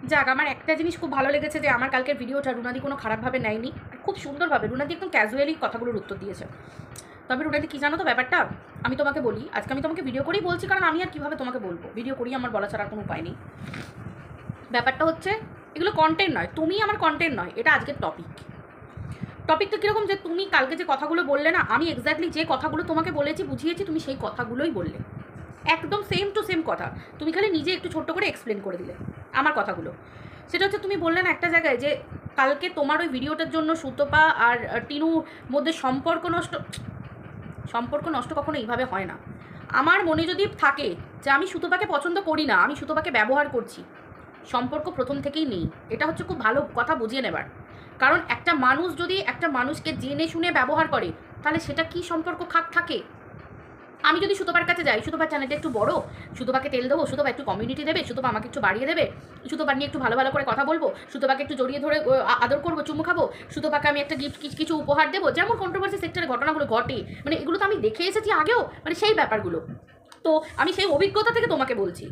যাক, আমার একটা জিনিস খুব ভালো লেগেছে যে আমার কালকের ভিডিওটা রুনাদি কোনো খারাপভাবে নেয়নি। খুব সুন্দরভাবে, রুনাদি একদম ক্যাজুয়ালি কথাগুলোর উত্তর দিয়েছে। তবে রুনাদি, কী জানো তো ব্যাপারটা? আমি তোমাকে বলি, আজকে আমি তোমাকে ভিডিও করেই বলছি, কারণ আমি আর কীভাবে তোমাকে বলব? ভিডিও করেই আমার বলা ছাড়া কোনো উপায় নেই। ব্যাপারটা হচ্ছে, এগুলো কন্টেন্ট নয়, তুমি আমার কন্টেন্ট নয়, এটা আজকের টপিক টপিকটা কীরকম যে তুমি কালকে যে কথাগুলো বললে না, আমি এক্স্যাক্টলি যে কথাগুলো তোমাকে বলেছি, বুঝিয়েছি, তুমি সেই কথাগুলোই বললে। একদম সেম টু সেম কথা। তুমি খালি নিজে একটু ছোট্ট করে এক্সপ্লেন করে দিলে আমার কথাগুলো। সেটা হচ্ছে তুমি বললে না একটা জায়গায় যে কালকে তোমার ওই ভিডিওটার জন্য সুতপা আর টিনুর মধ্যে সম্পর্ক নষ্ট সম্পর্ক নষ্ট কখনো এইভাবে হয় না। আমার মনে যদি থাকে যে আমি সুতপাকে পছন্দ করি না, আমি সুতপাকে ব্যবহার করছি, সম্পর্ক প্রথম থেকেই নেই। এটা হচ্ছে খুব ভালো কথা বুঝিয়ে নেবার। কারণ একটা মানুষ যদি একটা মানুষকে জেনে শুনে ব্যবহার করে, তাহলে সেটা কি সম্পর্ক খাক থাকে? আমি যদি সুতোপার কাছে যাই, সুতোপার চ্যানেলটা একটু বড়, সুতোপাকে তেল দেবো, সুতোপা একটু কমিউনিটি দেবে, সুতোপা আমাকে একটু বাড়িয়ে দেবে সুতোপা নিয়ে একটু ভালো ভালো করে কথা বলব, সুতোপাকে একটু জড়িয়ে ধরে আদর করব, চুমু খাব, সুতোপাকে আমি একটা গিফট কিছু উপহার দেবো, যেমন কন্ট্রোভার্সি সেক্টরে ঘটনাগুলো ঘটে মানে এগুলো তো আমি দেখে এসেছি আগেও মানে সেই ব্যাপারগুলো। তো আমি সেই অভিজ্ঞতা থেকে তোমাকে বলছি।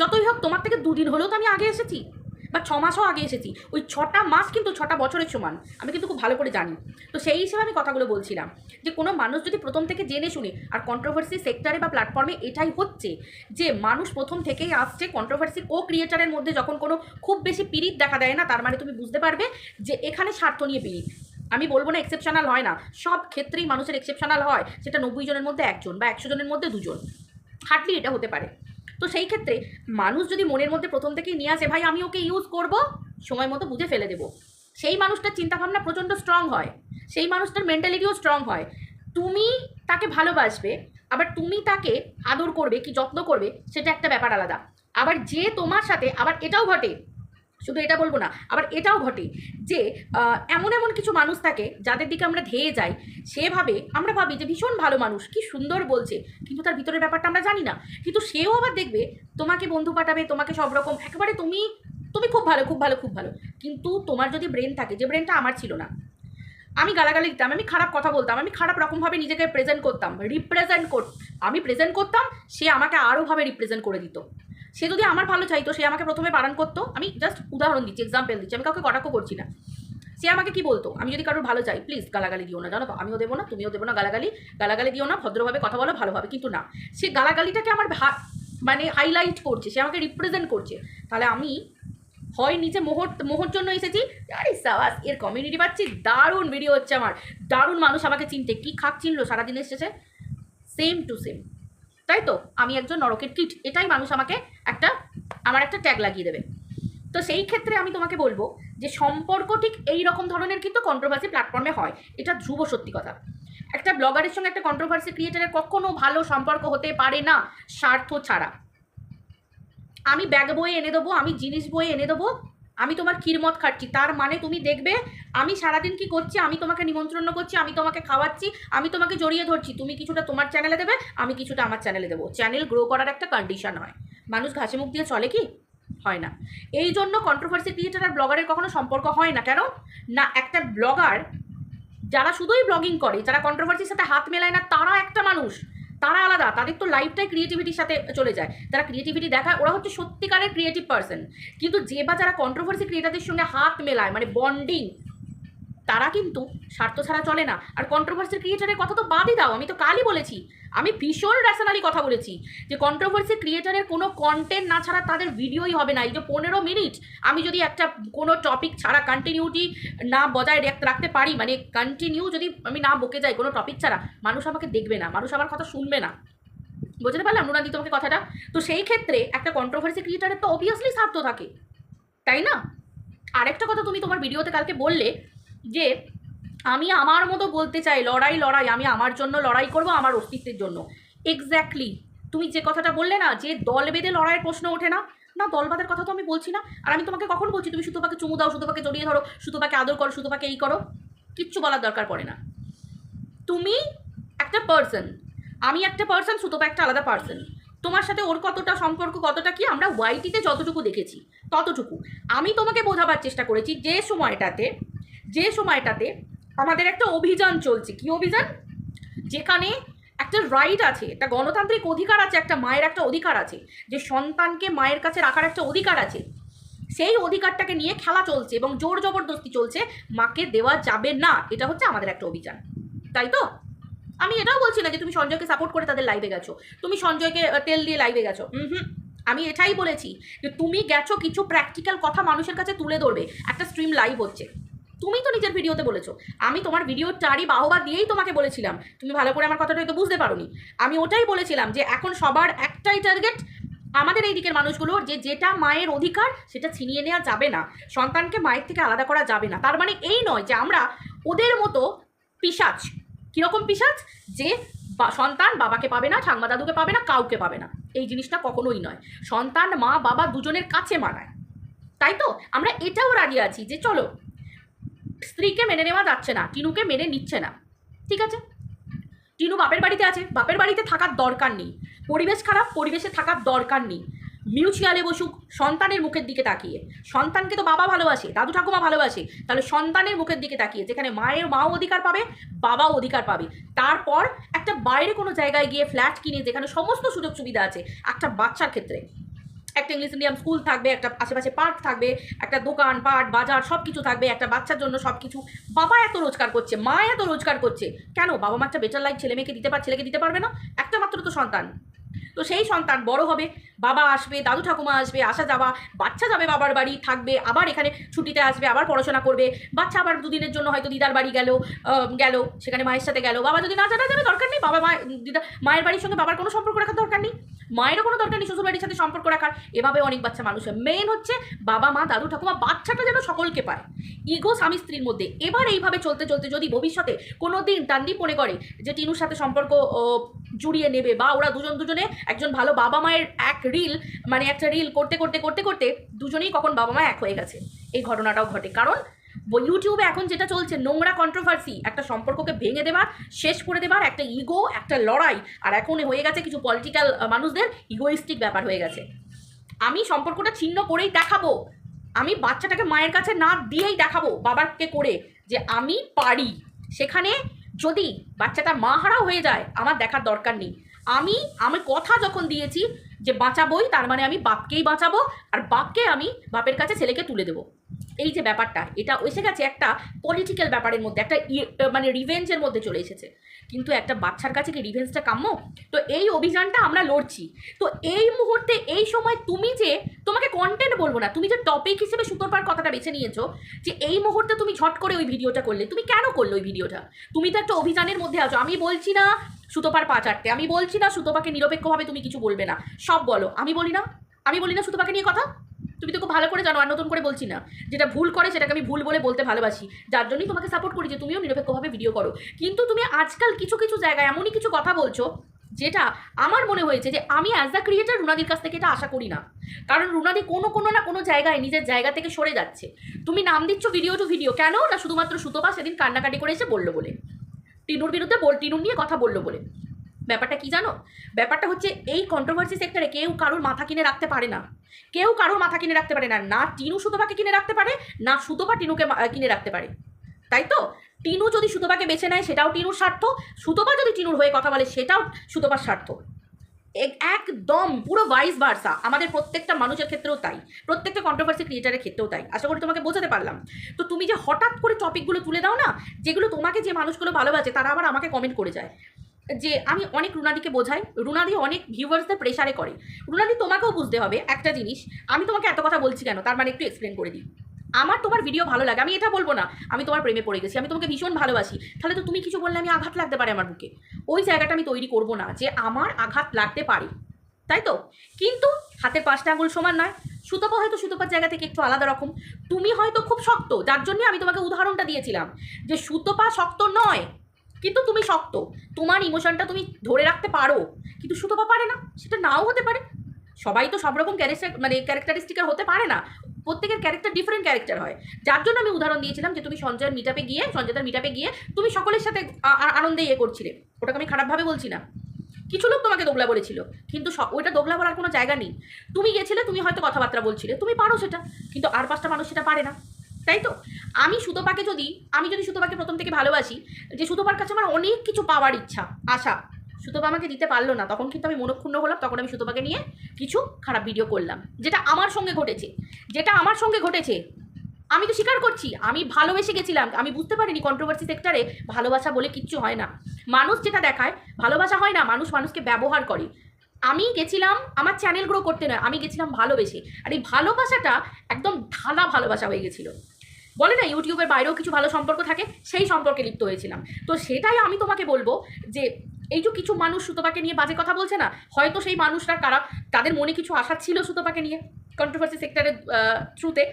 যতই হোক তোমার থেকে দুদিন হলেও তো আমি আগে এসেছি। বা ছ মাসও আগে এসেছি। ওই ছটা মাস কিন্তু ছটা বছরের সমান। আমি কিন্তু খুব ভালো করে জানি। তো সেই হিসেবে আমি কথাগুলো বলছিলাম যে, কোনো মানুষ যদি প্রথম থেকে জেনে শুনে, আর কন্ট্রোভার্সি সেক্টরে বা প্ল্যাটফর্মে এটাই হচ্ছে যে, মানুষ প্রথম থেকেই আসছে কন্ট্রোভার্সি কো ক্রিয়েটারের মধ্যে যখন কোনো খুব বেশি পিরিত দেখা দেয় না, তার মানে তুমি বুঝতে পারবে যে, এখানে স্বার্থ নিয়ে পিরিত। আমি বলব না এক্সেপশনাল হয় না। সব ক্ষেত্রেই মানুষের এক্সেপশনাল হয়। সেটা নব্বই জনের মধ্যে একজন বা একশো জনের মধ্যে দুজন। হার্ডলি এটা হতে পারে। তো সেই ক্ষেত্রে মানুষ যদি মনের মধ্যে প্রথম থেকেই নিয়ে আসে, ভাই, আমি ওকে ইউজ করব, সময় মতো বুঝে ফেলে দেবো। সেই মানুষটার চিন্তাভাবনা প্রচণ্ড স্ট্রং হয়। সেই মানুষটার মেন্টালিটিও স্ট্রং হয়। তুমি তাকে ভালোবাসবে, আবার তুমি তাকে আদর করবে, কি যত্ন করবে, সেটা একটা ব্যাপার আলাদা। আবার যে তোমার সাথে, আবার এটাও ঘটে শুধু এটা বলব না, আবার এটাও ঘটে যে এমন এমন কিছু মানুষ থাকে যাদের দিকে আমরা ধেয়ে যাই, সেভাবে আমরা ভাবি যে ভীষণ ভালো মানুষ, কি সুন্দর বলছে, কিন্তু তার ভিতরের ব্যাপারটা আমরা জানি না। কিন্তু সেও আবার দেখবে, তোমাকে বন্ধু পাঠাবে, তোমাকে সব রকম, একেবারে তুমি তুমি খুব ভালো খুব ভালো খুব ভালো। কিন্তু তোমার যদি ব্রেন থাকে, যে ব্রেনটা আমার ছিল না, আমি গালাগালি দিতাম, আমি খারাপ কথা বলতাম, আমি খারাপ রকমভাবে নিজেকে প্রেজেন্ট করতাম রিপ্রেজেন্ট কর, আমি প্রেজেন্ট করতাম, সে আমাকে আরোভাবে রিপ্রেজেন্ট করে দিত। সে যদি আমার ভালো চাইতো, সে আমাকে প্রথমে বারণ করতো। আমি জাস্ট উদাহরণ দিচ্ছি এক্সাম্পল দিচ্ছি, আমি কাউকে কটাক্ষ করছি না। সে আমাকে কি বলতো? আমি যদি কারোর ভালো চাই প্লিজ গালাগালি দিও না, জানো আমিও দেবো না, তুমিও দেবো না, গালাগালি। গালাগালি দিও না, ভদ্রভাবে কথা বলো, ভালোভাবে, কিন্তু না। সে গালাগালিটাকে আমার ভা- মানে হাইলাইট করছে, সে আমাকে রিপ্রেজেন্ট করছে। তাহলে আমি হয় নিচে মোহর মোহর জন্য এসেছি। আরে সাবাস, এর কমিউনিটি পাচ্ছি, দারুণ ভিডিও হচ্ছে আমার। দারুণ মানুষ আমাকে চিনতে। কি খাক চিনলো সারাদিন এসেছে সেম টু সেম তাই তো? আমি একজন নরকের কিট, এটাই মানুষ আমাকে একটা, আমার একটা ট্যাগ লাগিয়ে দেবে। তো সেই ক্ষেত্রে আমি তোমাকে বলব যে সম্পর্ক ঠিক এই রকম ধরনের কিন্তু কন্ট্রোভার্সি প্ল্যাটফর্মে হয়। এটা ধ্রুব সত্যি কথা। একটা ব্লগারের সঙ্গে একটা কন্ট্রোভার্সি ক্রিয়েটারের কখনো ভালো সম্পর্ক হতে পারে না স্বার্থ ছাড়া। আমি ব্যাগ বয়ে এনে দেবো, আমি জিনিস বয়ে এনে দেবো, আমি তোমার ক্ষীরমত খাচ্ছি তার মানে তুমি দেখবে, আমি সারাদিন কি করছি, আমি তোমাকে নিমন্ত্রণ করছি, আমি তোমাকে খাওয়াচ্ছি, আমি তোমাকে জড়িয়ে ধরছি। তুমি কিছুটা তোমার চ্যানেলে দেবে, আমি কিছুটা আমার চ্যানেলে দেবো। চ্যানেল গ্রো করার একটা কন্ডিশন হয়। মানুষ ঘাসে মুখ দিয়ে চলে কি? হয় না। এই জন্য কন্ট্রোভার্সি ক্রিয়েটার আর ব্লগারের কখনো সম্পর্ক হয় না। কেন? না, একটা ব্লগার যারা শুধুই ব্লগিং করে, যারা কন্ট্রোভার্সির সাথে হাত মেলায় না, তারা একটা মানুষ। তারা আলাদা। তাদের তো লাইফটাই ক্রিয়েটিভিটির সাথে চলে যায়। যারা ক্রিয়েটিভিটি দেখায়, ওরা হচ্ছে সত্যিকারের ক্রিয়েটিভ পার্সন কিন্তু যে বা যারা কন্ট্রোভার্সি ক্রিয়েটারদের সঙ্গে হাত মেলায় মানে বন্ডিং তারা কিন্তু স্বার্থ ছাড়া চলে না। আর কন্ট্রোভার্সি ক্রিয়েটারের কথা তো বাদই দাও, আমি তো কালই বলেছি। আমি ভীষণ র্যাশনালি কথা বলেছি যে কন্ট্রোভার্সি ক্রিয়েটারের কোনো কন্টেন্ট না ছাড়া তাদের ভিডিওই হবে না। এই যে পনেরো মিনিট, আমি যদি একটা কোনো টপিক ছাড়া কন্টিনিউটি না বজায় রাখ- রাখতে পারি মানে কন্টিনিউ যদি আমি না বকে যাই কোনো টপিক ছাড়া, মানুষ আমাকে দেখবে না, মানুষ আমার কথা শুনবে না। বুঝতে পারলাম নুনাদি তোমাকে কথাটা? তো সেই ক্ষেত্রে একটা কন্ট্রোভার্সি ক্রিয়েটারের তো অবভিয়াসলি স্বার্থ থাকে, তাই না? আরেকটা কথা তুমি তোমার ভিডিওতে কালকে বললে যে আমি আমার মতো বলতে চাই, লড়াই লড়াই, আমি আমার জন্য লড়াই করব, আমার অস্তিত্বের জন্য। এক্স্যাক্টলি তুমি যে কথাটা বললে না, যে দল বেঁধে লড়াইয়ের প্রশ্ন ওঠে না না দলবাদের কথা তো আমি বলছি না। আর আমি তোমাকে কখন বলছি, তুমি সুতোপাকে চুমু দাও, সুতোপাকে জড়িয়ে ধরো, সুতোপাকে আদর করো, সুতোপাকে এই করো? কিচ্ছু বলার দরকার পড়ে না। তুমি একটা পার্সন আমি একটা পার্সন সুতোপা একটা আলাদা পার্সন তোমার সাথে ওর কতটা সম্পর্ক, কতটা কি, আমরা ওয়াইটিতে যতটুকু দেখেছি, ততটুকু। আমি তোমাকে বোঝাবার চেষ্টা করেছি যে সময়টাতে যে সময়টাতে আমাদের একটা অভিযান চলছে। কি অভিযান? যেখানে একটা রাইট আছে, একটা গণতান্ত্রিক অধিকার আছে, একটা মায়ের একটা অধিকার আছে। যে সন্তানকে মায়ের কাছে রাখার একটা অধিকার আছে। সেই অধিকারটাকে নিয়ে খেলা চলছে এবং জোর জবরদস্তি চলছে, মাকে দেওয়া যাবে না। এটা হচ্ছে আমাদের একটা অভিযান। তাই তো? আমি এটাও বলছি না যে তুমি সঞ্জয়কে সাপোর্ট করে তাদের লাইভে গেছো। তুমি সঞ্জয়কে তেল দিয়ে লাইভে গেছো। হুম, আমি এটাই বলেছি যে তুমি গেছো, কিছু প্র্যাকটিক্যাল কথা মানুষের কাছে তুলে ধরবে। একটা স্ট্রিম লাইভ হচ্ছে। তুমি তো নিজের ভিডিওতে বলেছ। আমি তোমার ভিডিওর চারি বাহবা দিয়েই তোমাকে বলেছিলাম। তুমি ভালো করে আমার কথাটা হয়তো বুঝতে পারোনি। আমি ওটাই বলেছিলাম যে এখন সবার একটাই টার্গেট আমাদের এই দিকের মানুষগুলো যে যেটা মায়ের অধিকার সেটা ছিনিয়ে নেওয়া যাবে না। সন্তানকে মায়ের থেকে আলাদা করা যাবে না। তার মানে এই নয় যে আমরা ওদের মতো পিসাচ, কীরকম পিসাচ? যে সন্তান বাবাকে পাবে না, ঠাম্মা দাদুকে পাবে না, কাউকে পাবে না। এই জিনিসটা কখনোই নয়। সন্তান, মা, বাবা দুজনের কাছে মানায়। তাই তো? আমরা এটাও রাজি আছি যে চলো স্ত্রীকে মেনে নেওয়া যাচ্ছে না, টিনুকে মেনে নিচ্ছে না। ঠিক আছে? টিনু বাপের বাড়িতে আছে, বাপের বাড়িতে থাকার দরকার নেই। পরিবেশ খারাপ, পরিবেশে থাকার দরকার নেই। মিউচুয়ালে বসুক, সন্তানের মুখের দিকে তাকিয়ে। সন্তানকে তো বাবা ভালোবাসে, দাদু ঠাকুমা ভালোবাসে। তাহলে সন্তানের মুখের দিকে তাকিয়ে, যেখানে মায়ের মাও অধিকার পাবে, বাবাও অধিকার পাবে। তারপর একটা বাইরে কোনো জায়গায় গিয়ে ফ্ল্যাট কিনে, যেখানে সমস্ত সুযোগ সুবিধা আছে, একটা বাচ্চার ক্ষেত্রে। একটা ইংলিশ মিডিয়াম স্কুল থাকবে, একটা আশেপাশে পার্ক থাকবে, একটা দোকান, পাট, বাজার সব কিছু থাকবে, একটা বাচ্চার জন্য সব কিছু বাবা এত রোজগার করছে, মা এত রোজগার করছে। কেন? বাবা মাটা বেটার লাইফ ছেলে মেয়েকে দিতে পার ছেলেকে দিতে পারবে না? একটা মাত্র তো সন্তান। তো সেই সন্তান বড় হবে, বাবা আসবে, দাদু ঠাকুমা আসবে, আসা যাওয়া, বাচ্চা যাবে বাবার বাড়ি, থাকবে, আবার এখানে ছুটিতে আসবে, আবার পড়াশোনা করবে, বাচ্চা আবার দুদিনের জন্য হয়তো দিদার বাড়ি গেল গেল, সেখানে মায়ের সাথে গেল, বাবা যদি না জানা যাবে দরকার নেই, বাবা মা দিদা মায়ের বাড়ির সঙ্গে বাবার কোনো সম্পর্ক রাখার দরকার নেই, মায়েরও কোনো দরকার নেই শ্বশুর বাড়ির সাথে সম্পর্ক রাখার, এভাবে অনেক বাচ্চা মানুষ হয়। মেন হচ্ছে বাবা মা, দাদু ঠাকুমা, বাচ্চাটা যেন সকলকে পায়। ইগো স্বামী স্ত্রীর মধ্যে। এবার এইভাবে চলতে চলতে যদি ভবিষ্যতে কোনো দিন টান্ডি মনে করে যে টিনুর সাথে সম্পর্ক জুড়িয়ে নেবে বা ওরা দুজন দুজনে একজন ভালো বাবা মায়ের এক রিল মানে একটা রিল করতে করতে করতে করতে দুজনেই কখন বাবা মা এক হয়ে গেছে। এই ঘটনাটাও ঘটে। কারণ ইউটিউবে এখন যেটা চলছে, নোংরা কন্ট্রোভার্সি একটা সম্পর্ককে ভেঙে দেবার, শেষ করে দেবার, একটা ইগো একটা লড়াই, আর এখন হয়ে গেছে কিছু পলিটিক্যাল মানুষদের ইগোইস্টিক ব্যাপার হয়ে গেছে। আমি সম্পর্কটা ছিন্ন করেই দেখাবো। আমি বাচ্চাটাকে মায়ের কাছে না দিয়েই দেখাবো, বাবাকে করে, যে আমি পারি। সেখানে যদি বাচ্চাটা মা হারাও হয়ে যায়, আমার দেখার দরকার নেই। আমি আমি কথা যখন দিয়েছি যে বাঁচাবোই, তার মানে আমি বাপকেই বাঁচাবো আর বাপকে আমি বাপের কাছে ছেলেকে তুলে দেবো। এই যে ব্যাপারটা, এটা এসে গেছে একটা পলিটিক্যাল ব্যাপারের মধ্যে, একটা মানে রিভেঞ্জের মধ্যে চলে এসেছে। কিন্তু একটা বাচ্চার কাছে কি রিভেঞ্জটা কাম্য? তো এই অভিযানটা আমরা লড়ছি। তো এই মুহূর্তে, এই সময় তুমি যে, তোমাকে কন্টেন্ট বলব না, তুমি যে টপিক হিসেবে সুতোরপার কথাটা বেছে নিয়েছো, যে এই মুহূর্তে তুমি ঝট করে ওই ভিডিওটা করলে, তুমি কেন করলে ওই ভিডিওটা? তুমি তো একটা অভিযানের মধ্যে আছো, আমি বলছি না সুতোপার পা চাটতে। আমি বলছি না সুতোপাকে নিরপেক্ষভাবে তুমি কিছু বলবে না। সব বলো। আমি বলি না? আমি বলি না সুতোপাকে নিয়ে কথা? তুমি তো খুব ভালো করে জানো, আর নতুন করে বলছি না। যেটা ভুল করে সেটাকে আমি ভুল বলে বলতে ভালোবাসি। যার জন্যই তোমাকে সাপোর্ট করি যে তুমিও নিরপেক্ষভাবে ভিডিও করো। কিন্তু তুমি আজকাল কিছু কিছু জায়গায় এমনই কিছু কথা বলছো, যেটা আমার মনে হয়েছে যে আমি অ্যাজ দ্য ক্রিয়েটার রুনাদির কাছ থেকে এটা আশা করি না। কারণ রুনাদি কোনো কোনো না কোনো জায়গায় নিজের জায়গা থেকে সরে যাচ্ছে। তুমি নাম দিচ্ছ ভিডিও টু ভিডিও কেন? না শুধুমাত্র সুতপা সেদিন কান্নাকাটি করে এসে বলল বলে। টিনুর বিরুদ্ধে বল টিনুর নিয়ে কথা বলল বলে। ব্যাপারটা কি জানো? ব্যাপারটা হচ্ছে এই কন্ট্রোভার্সি সেক্টরে কেউ কারোর মাথা কিনে রাখতে পারে না। কেউ কারোর মাথা কিনে রাখতে পারে না। না টিনু সুতোপাকে কিনে রাখতে পারে, না সুতোপা টিনুকে কিনে রাখতে পারে। তাই তো? টিনু যদি সুতোপাকে বেছে নেয়, সেটাও টিনুর স্বার্থ। সুতোপা যদি টিনুর হয়ে কথা বলে, সেটাও সুতোপার স্বার্থ। একদম পুরো ভাইস ভার্সা আমাদের প্রত্যেকটা মানুষের ক্ষেত্রেও তাই। প্রত্যেকটা কন্ট্রোভার্সি ক্রিয়েটারের ক্ষেত্রেও তাই। আশা করি তোমাকে বোঝাতে পারলাম। তো তুমি যে হঠাৎ করে টপিকগুলো তুলে দাও না, যেগুলো তোমাকে যে মানুষগুলো ভালোবাসে, তারা আবার আমাকে কমেন্ট করে যায়। যে আমি অনেক রুনাদিকে বোঝাই। রুনাদি অনেক ভিউয়ার্সদের প্রেশারে করে। রুনাদি তোমাকেও বুঝতে হবে একটা জিনিস। আমি তোমাকে এত কথা বলছি কেন? তার মানে একটু এক্সপ্লেন করে দিই। আমার তোমার ভিডিও ভালো লাগে, আমি এটা বলব না, আমি তোমার প্রেমে পড়ে গেছি, আমি তোমাকে ভীষণ ভালোবাসি। তাহলে তো তুমি কিছু বললে, আমি আঘাত লাগতে পারে আমার বুকে। ওই জায়গাটা আমি তৈরি করব না, যে আমার আঘাত লাগতে পারে। তাই তো? কিন্তু হাতের পাঁচটা আঙুল সমান নয়। সুতপা হয়তো সুতপার জায়গা থেকে একটু আলাদা রকম। তুমি হয়তো খুব শক্ত, যার জন্য আমি তোমাকে উদাহরণটা দিয়েছিলাম, যে সুতপা শক্ত নয়, কিন্তু তুমি শক্ত। তোমার ইমোশনটা তুমি ধরে রাখতে পারো, কিন্তু সুতপা পারে না, সেটা নাও হতে পারে। সবাই তো সব রকম ক্যারেক্টার মানে ক্যারেক্টারিস্টিকের হতে পারে না। প্রত্যেকের ক্যারেক্টার ডিফারেন্ট ক্যারেক্টার হয়। যার জন্য আমি উদাহরণ দিয়েছিলাম যে তুমি সঞ্জয়ের মিটাপে গিয়ে সঞ্জয়দার মিটাপে গিয়ে তুমি সকলের সাথে আনন্দে ইয়ে করছিলে। ওটাকে আমি খারাপভাবে বলছি না। কিছু লোক তোমাকে দোগলা বলেছিল, কিন্তু ওইটা দোগলা বলার কোনো জায়গা নেই। তুমি গেছিলে, তুমি হয়তো কথাবার্তা বলছিলে, তুমি পারো সেটা, কিন্তু আর পাঁচটা মানুষ সেটা পারে না। তাই তো? আমি সুতোপাকে যদি, আমি যদি সুতোপাকে প্রথম থেকে ভালোবাসি, যে সুতপার কাছে আমার অনেক কিছু পাওয়ার ইচ্ছা, আশা। সুতপা আমাকে দিতে পারল না। তখন কিন্তু আমি মনক্ষুণ্ণ হলাম, তখন আমি সুতপাকে নিয়ে কিছু খারাপ ভিডিও করলাম। যেটা আমার সঙ্গে ঘটেছে, যেটা আমার সঙ্গে ঘটেছে, আমি তো স্বীকার করছি, আমি ভালোবেসে গেছিলাম, আমি বুঝতে পারিনি কন্ট্রোভার্সি সেক্টরে ভালোবাসা বলে কিচ্ছু হয় না। মানুষ যেটা দেখায়, ভালোবাসা হয় না, মানুষ মানুষকে ব্যবহার করে। আমি গেছিলাম, আমার চ্যানেল গ্রো করতে নয়, আমি গেছিলাম ভালোবেসে। আর এই ভালোবাসাটা একদম ঢালা ভালোবাসা হয়ে গেছিল। বলে না, ইউটিউবের বাইরেও কিছু ভালো সম্পর্ক থাকে, সেই সম্পর্কে লিপ্ত হয়েছিলাম। তো সেটাই আমি তোমাকে বলব যে এই যে কিছু মানুষ সুতপাকে নিয়ে বাজে কথা বলছে না, হয়তো সেই মানুষরা কারা, তাদের মনে কিছু আশা ছিল সুতপাকে নিয়ে কন্ট্রোভার্সি সেক্টরের থ্রুতে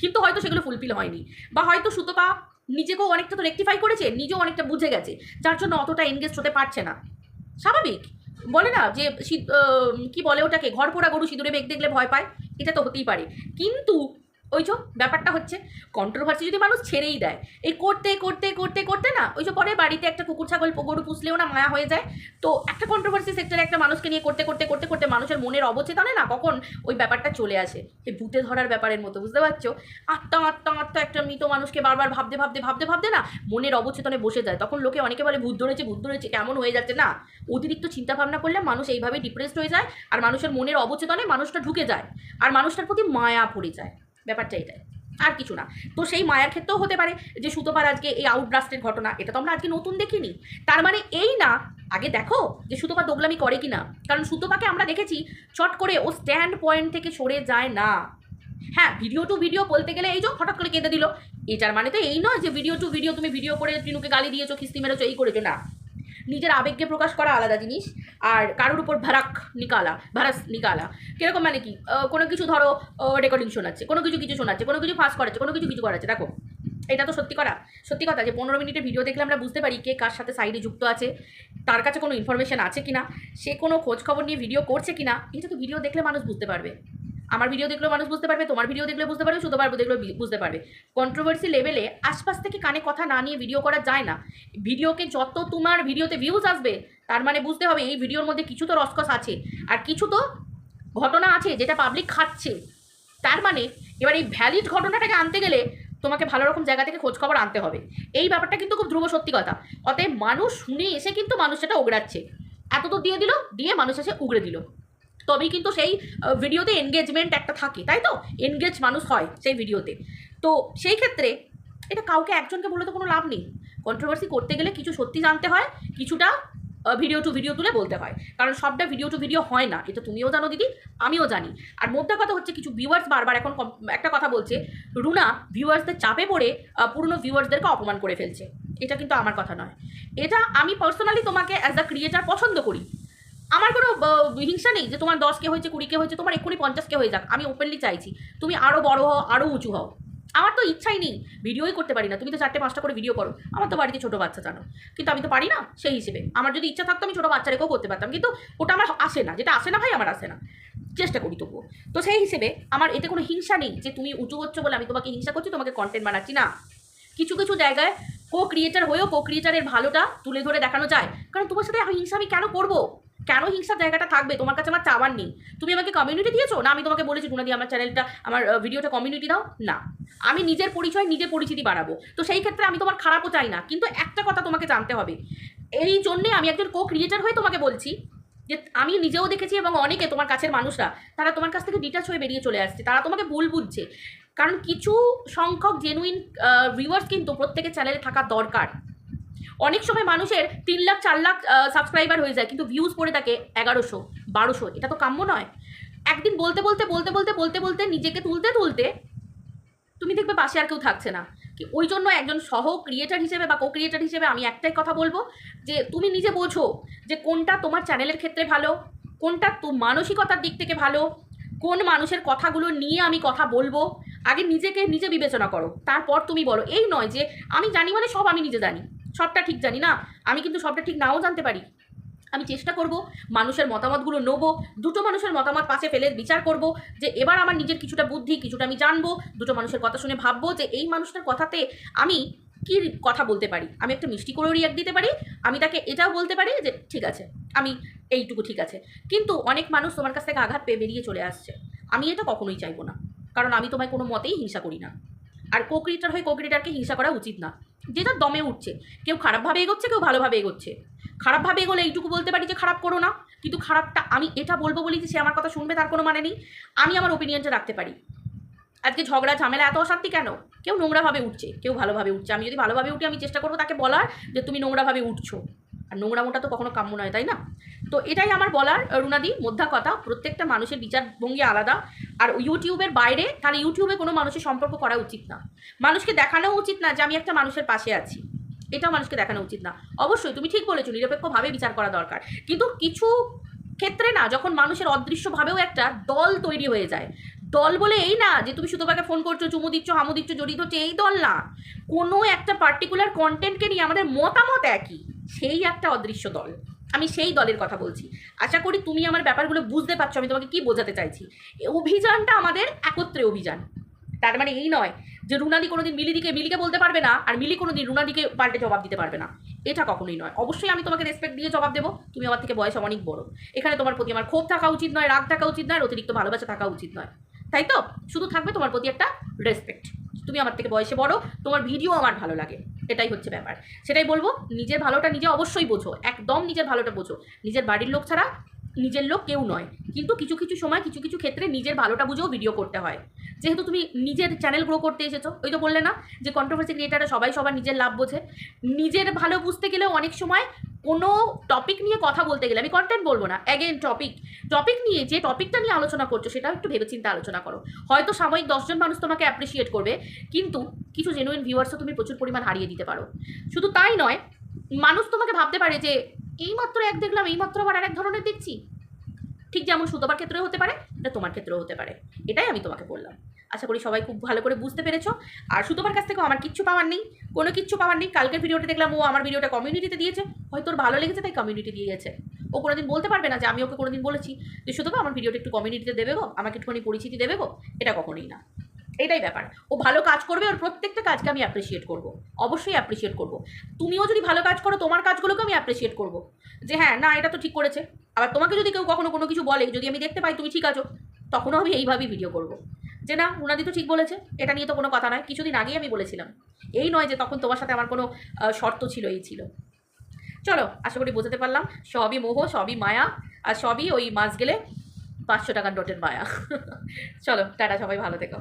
কিন্তু হয়তো সেগুলো ফুলফিল হয়নি। বা হয়তো সুতপা নিজেকেও অনেকটা তো রেক্টিফাই করেছে, নিজেও অনেকটা বুঝে গেছে, যার জন্য অতটা এনগেজ হতে পারছে না। স্বাভাবিক। বলে না যে কি বলে ওটাকে, ঘর পোড়া গরু সিঁদুরে মেঘ দেখলে ভয় পায়, এটা তো হতেই পারে। কিন্তু ওই যে ব্যাপারটা হচ্ছে কন্ট্রোভার্সি যদি মানুষ ছেড়েই দেয়, এই করতে করতে করতে করতে না, ওই যে পরে বাড়িতে একটা কুকুর, ছাগল গরু পুষলেও না মায়া হয়ে যায়। তো একটা কন্ট্রোভার্সি সেক্টরে একটা মানুষকে নিয়ে করতে করতে করতে করতে মানুষের মনের অবচেতনে না কখন ওই ব্যাপারটা চলে আসে। এই ভূতে ধরার ব্যাপারের মতো, বুঝতে পারছ? আত্মা আত্মা আত্মা একটা মৃত মানুষকে বারবার ভাবতে ভাবতে ভাবতে ভাবতে না মনের অবচেতনে বসে যায়। তখন লোকে অনেকে বলে, ভূত ধরেছে ভূত ধরেছে, কেমন হয়ে যাচ্ছে? না, অতিরিক্ত চিন্তা ভাবনা করলে মানুষ এইভাবে ডিপ্রেসড হয়ে যায়, আর মানুষের মনের অবচেতনে মানুষটা ঢুকে যায়, আর মানুষটার প্রতি মায়া পড়ে যায়। ব্যাপারটা এটাই। আর কিছু না। তো সেই মায়ার ক্ষেত্রেও হতে পারে যে সুতোপার আজকে এই আউটব্রাস্টের ঘটনা, এটা তো আমরা আজকে নতুন দেখিনি। তার মানে এই না, আগে দেখো যে সুতোপা দোগলামি করে কি না কারণ সুতোপাকে আমরা দেখেছি চট করে ও স্ট্যান্ড পয়েন্ট থেকে সরে যায় না। হ্যাঁ ভিডিও টু ভিডিও বলতে গেলে এই যে হঠাৎ করে কেঁদে দিল। এটার মানে তো এই নয় যে ভিডিও টু ভিডিও তুমি ভিডিও করে টিনুকে গালি দিয়েছ, খিস্তি মেরেছো, এই করেছ, না। নিজের আবেগকে প্রকাশ করা আলাদা জিনিস, আর কারোর উপর ভারাক নিকালা, ভারাস নিকালা। কীরকম মানে কি? কোনো কিছু ধরো রেকর্ডিং শোনাচ্ছে, কোনো কিছু কিছু শোনাচ্ছে, কোনো কিছু ফাঁস করাচ্ছে, কোনো কিছু কিছু করাচ্ছে। দেখো, এটা তো সত্যি করা সত্যি কথা যে পনেরো মিনিটের ভিডিও দেখলে আমরা বুঝতে পারি কে কার সাথে সাইডে যুক্ত আছে, তার কাছে কোনো ইনফরমেশন আছে কিনা, সে কোনো খোঁজ খবর নিয়ে ভিডিও করছে কিনা, এটা তো ভিডিও দেখলে মানুষ বুঝতে পারবে। আমার ভিডিও দেখলেও মানুষ বুঝতে পারবে, তোমার ভিডিও দেখলে বুঝতে পারবে শুধু পারব দেখলেও বুঝতে পারবে। কন্ট্রোভার্সি লেভেলে আশপাশ থেকে কানে কথা না নিয়ে ভিডিও করা যায় না। ভিডিওকে যত তোমার ভিডিওতে ভিউজ আসবে, তার মানে বুঝতে হবে এই ভিডিওর মধ্যে কিছু তো রসকস আছে, আর কিছু তো ঘটনা আছে যেটা পাবলিক খাচ্ছে। তার মানে এবার এই ভ্যালিড ঘটনাটাকে আনতে গেলে তোমাকে ভালো রকম জায়গা থেকে খোঁজ খবর আনতে হবে। এই ব্যাপারটা কিন্তু খুব ধ্রুব সত্যি কথা। অতএব মানুষ শুনে এসে কিন্তু মানুষ সেটা ওগড়াচ্ছে। এত তো দিয়ে দিল, দিয়ে মানুষ এসে উগড়ে দিল। তবেই কিন্তু সেই ভিডিওতে এনগেজমেন্ট একটা থাকে, তাই তো? এনগেজ মানুষ হয় সেই ভিডিওতে তো সেই ক্ষেত্রে এটা কাউকে একজনকে বলে তো কোনো লাভ নেই। কন্ট্রোভার্সি করতে গেলে কিছু সত্যি জানতে হয়, কিছুটা ভিডিও টু ভিডিও তুলে বলতে হয়। কারণ সবটা ভিডিও টু ভিডিও হয় না, এটা তুমিও জানো দিদি, আমিও জানি। আর মোদ্দা কথা হচ্ছে কিছু ভিউয়ার্স বারবার এখন একটা কথা বলছে, রুনা ভিউয়ার্সদের চাপে পড়ে পুরনো ভিউয়ার্সদেরকে অপমান করে ফেলছে। এটা কিন্তু আমার কথা নয়। এটা আমি পার্সোনালি তোমাকে অ্যাজ আ ক্রিয়েটার পছন্দ করি। আমার কোনো হিংসা নেই যে তোমার দশ কে হয়েছে, কুড়ি কে হয়েছে, তোমার এক্ষুনি পঞ্চাশ কে হয়ে যাক। আমি ওপেনলি চাইছি, তুমি আরও বড় হও আরও উঁচু হও। আমার তো ইচ্ছাই নেই, ভিডিওই করতে পারি না। তুমি তো চারটে, পাঁচটা করে ভিডিও করো। আমার তো বাড়িতে ছোটো বাচ্চা জানো। কিন্তু আমি তো পারি না সেই হিসেবে। আমার যদি ইচ্ছা থাকতো আমি ছোটো বাচ্চা রেখেও করতে পারতাম। কিন্তু ওটা আমার আসে না। যেটা আসে না ভাই, আমার আসে না। চেষ্টা করি তবুও। তো সেই হিসেবে আমার এতে কোনো হিংসা নেই যে তুমি উঁচু হচ্ছ বলে আমি তোমাকে হিংসা করছি, তোমাকে কন্টেন্ট বানাচ্ছি। না। কিছু কিছু জায়গায় কো ক্রিয়েটার হয়েও কো ক্রিয়েটারের ভালোটা তুলে ধরে দেখানো যায়। কারণ তোমার সাথে হিংসা আমি কেন করব? কেন হিংসার জায়গাটা থাকবে? তোমার কাছে আমার চাওয়ার নেই। তুমি আমাকে কমিউনিটি দিয়েছ? না, আমি তোমাকে বলেছি, টুনা দিয়ে আমার চ্যানেলটা আমার ভিডিওটা কমিউনিটি দাও। না। আমি নিজের পরিচয়, নিজে পরিচিতি বাড়াবো। তো সেই ক্ষেত্রে আমি তোমার খারাপও চাই না। কিন্তু একটা কথা তোমাকে জানতে হবে। এই জন্যে আমি একজন কো ক্রিয়েটার হয়ে তোমাকে বলছি যে, আমি নিজেও দেখেছি এবং অনেকে তোমার কাছের মানুষরা, তারা তোমার কাছ থেকে ডিটাচ হয়ে বেরিয়ে চলে আসছে। তারা তোমাকে ভুল বুঝছে। কারণ কিছু সংখ্যক জেনুইন ভিউয়ার্স কিন্তু প্রত্যেকের চ্যানেলে থাকা দরকার। অনেক সময় মানুষের তিন লাখ, চার লাখ সাবস্ক্রাইবার হয়ে যায়, কিন্তু ভিউজ পড়ে থাকে এগারোশো, বারোশো, এটা তো কাম্য নয়। একদিন বলতে বলতে বলতে বলতে বলতে বলতে, নিজেকে তুলতে তুলতে তুমি দেখবে পাশে আর কেউ থাকছে না। কি ওই জন্য একজন সহ ক্রিয়েটার হিসেবে বা কো ক্রিয়েটার হিসেবে আমি একটাই কথা বলব যে, তুমি নিজে বোঝো যে কোনটা তোমার চ্যানেলের ক্ষেত্রে ভালো, কোনটা তো মানসিকতার দিক থেকে ভালো, কোন মানুষের কথাগুলো নিয়ে আমি কথা বলব। আগে নিজেকে, নিজে বিবেচনা করো, তারপর তুমি বলো। এই নয় যে, আমি জানি মানে সব আমি নিজে জানি। সবটা ঠিক জানি না। আমি কিন্তু সবটা ঠিক নাও জানতে পারি। আমি চেষ্টা করব, মানুষের মতামতগুলো নেব, দুটো মানুষের মতামত পাশে ফেলে বিচার করব যে এবার আমার নিজের কিছুটা বুদ্ধি, কিছুটা আমি জানব, দুটো মানুষের কথা শুনে ভাববো যে এই মানুষটার কথাতে আমি কি কথা বলতে পারি। আমি একটা মিষ্টি করেও রিয়াক্ট দিতে পারি, আমি তাকে এটাও বলতে পারি যে ঠিক আছে, আমি এইটুকু ঠিক আছে। কিন্তু অনেক মানুষ তোমার কাছ থেকে আঘাত পেয়ে বেরিয়ে চলে আসছে। আমি এটা কখনোই চাইব না। কারণ আমি তোমায় কোনো মতেই হিংসা করি না। আর কো ক্রিয়েটার হয়ে কো ক্রিয়েটারকে হিংসা করা উচিত না। যে যার দমে উঠছে। কেউ খারাপভাবে এগোচ্ছে, কেউ ভালোভাবে এগোচ্ছে। খারাপভাবে এগোলে এইটুকু বলতে পারি যে, খারাপ করো না। কিন্তু খারাপটা আমি এটা বলব বলি যে, সে আমার কথা শুনবে, তার কোনো মানে নেই। আমি আমার ওপিনিয়নটা রাখতে পারি। আজকে ঝগড়া, ঝামেলা, এত অশান্তি কেন? কেউ নোংরাভাবে উঠছে, কেউ ভালোভাবে উঠছে। আমি যদি ভালোভাবে উঠি, আমি চেষ্টা করব তাকে বলার যে, তুমি নোংরাভাবে উঠছো। আর নোংরা মোটা তো কখনো কাম্য নয়, তাই না? তো এটাই আমার বলার রুনাদি মধ্যা কথা। প্রত্যেকটা মানুষের বিচারভঙ্গি আলাদা। আর ইউটিউবের বাইরে, তাহলে ইউটিউবে কোনো মানুষের সম্পর্ক করা উচিত না। মানুষকে দেখানো উচিত না যে আমি একটা মানুষের পাশে আছি। এটাও মানুষকে দেখানো উচিত না। অবশ্যই, তুমি ঠিক বলেছ, নিরপেক্ষভাবে বিচার করা দরকার। কিন্তু কিছু ক্ষেত্রে না, যখন মানুষের অদৃশ্যভাবেও একটা দল তৈরি হয়ে যায়। দল বলে এই না যে তুমি শুধু সুতোপাকে ফোন করছ, চুমু দিচ্ছ, হামু দিচ্ছ জড়িত হচ্ছে এই দল না। কোনো একটা পার্টিকুলার কন্টেন্টকে নিয়ে আমাদের মতামত একই। সেই একটা অদৃশ্য দল। আমি সেই দলের কথা বলছি। আশা করি তুমি আমার ব্যাপারগুলো বুঝতে পারছ, আমি তোমাকে কি বোঝাতে চাইছি। অভিযানটা আমাদের একত্রে অভিযান। তার মানে এই নয় যে রুনাদি কোনোদিন মিলিদিকে, মিলিকে বলতে পারবে না, আর মিলি কোনোদিন রুনাদিকে পাল্টে জবাব দিতে পারবে না। এটা কখনোই নয়। অবশ্যই আমি তোমাকে রেসপেক্ট দিয়ে জবাব দেবো। তুমি আমার থেকে বয়স অনেক বড়। এখানে তোমার প্রতি আমার ক্ষোভ থাকা উচিত নয়, রাগ থাকা উচিত নয় অতিরিক্ত ভালোবাসা থাকা উচিত নয়। তাই তো? শুধু থাকবে তোমার প্রতি একটা রেসপেক্ট তুমি আমার থেকে বয়সে বড়, তোমার ভিডিও আমার ভালো লাগে। এটাই হচ্ছে ব্যাপার। সেটাই বলব, নিজের ভালোটা নিজে অবশ্যই বোঝো, একদম নিজের ভালোটা বোঝো। নিজের বাড়ির লোক ছাড়া নিজের লোক কেউ নয়। কিন্তু কিছু কিছু সময় কিছু কিছু ক্ষেত্রে নিজের ভালোটা বুঝেও ভিডিও করতে হয়। যেহেতু তুমি নিজের চ্যানেল গ্রো করতে এসেছ, ওই তো বললে না যে কন্ট্রোভার্সি ক্রিয়েটাররা সবাই সবার নিজের লাভ বোঝে। নিজের ভালো বুঝতে গেলেও অনেক সময় কোনো টপিক নিয়ে কথা বলতে গেলে, আমি কন্টেন্ট বলব না অ্যাগেন টপিক টপিক নিয়ে যে টপিকটা নিয়ে আলোচনা করছ, সেটাও একটু ভেবেচিন্তে আলোচনা করো। হয়তো সাময়িক দশজন মানুষ তোমাকে অ্যাপ্রিসিয়েট করবে, কিন্তু কিছু জেনুইন ভিউয়ার্সও তুমি প্রচুর পরিমাণ হারিয়ে দিতে পারো। শুধু তাই নয়, মানুষ তোমাকে ভাবতে পারে যে, এইমাত্র এক দেখলাম, এইমাত্র আবার আরেক ধরনের দেখছি। ঠিক যেমন সুতোবার ক্ষেত্রেও হতে পারে এটা তোমার ক্ষেত্রেও হতে পারে। এটাই আমি তোমাকে বললাম। আশা করি সবাই খুব ভালো করে বুঝতে পেরেছ। আর সুতোবার কাছ থেকেও আমার কিচ্ছু পাওয়ার নেই, কোনো কিচ্ছু পাওয়ার নেই। কালকের ভিডিওটা দেখলাম ও আমার ভিডিওটা কমিউনিটিতে দিয়েছে। হয়তো ওর ভালো লেগেছে, তাই কমিউনিটি দিয়েছে ও কোনোদিন বলতে পারবে না যে আমি ওকে কোনোদিন বলেছি। যে সুতোবা, আমার ভিডিওটা একটু কমিউনিটিতে দেবে গো, আমাকে একটুখানি পরিচিতি দেবে গো, এটা কখনোই না। এটাই ব্যাপার। ও ভালো কাজ করবে, ওর প্রত্যেকটা কাজকে আমি অ্যাপ্রিসিয়েট করব। অবশ্যই অ্যাপ্রিসিয়েট করব। তুমিও যদি ভালো কাজ করো, তোমার কাজগুলোকে আমি অ্যাপ্রিসিয়েট করব। যে হ্যাঁ না, এটা তো ঠিক করেছে। আবার তোমাকে যদি কেউ কখনো কোনো কিছু বলে, যদি আমি দেখতে পাই তুমি ঠিক আছো, তখনও আমি এইভাবেই ভিডিও করব। যে না উনাদি তো ঠিক বলেছে, এটা নিয়ে তো কোনো কথা নয়, কিছুদিন আগেই আমি বলেছিলাম। এই নয় যে তখন তোমার সাথে আমার কোনো শর্ত ছিল, এই ছিল। চলো, আশা করি বোঝাতে পারলাম। সবই মোহ, সবই মায়া, আর সবই ওই মাস গেলে পাঁচশো টাকার নোটের মায়া। চলো, টাটা সবাই, ভালো থেকো।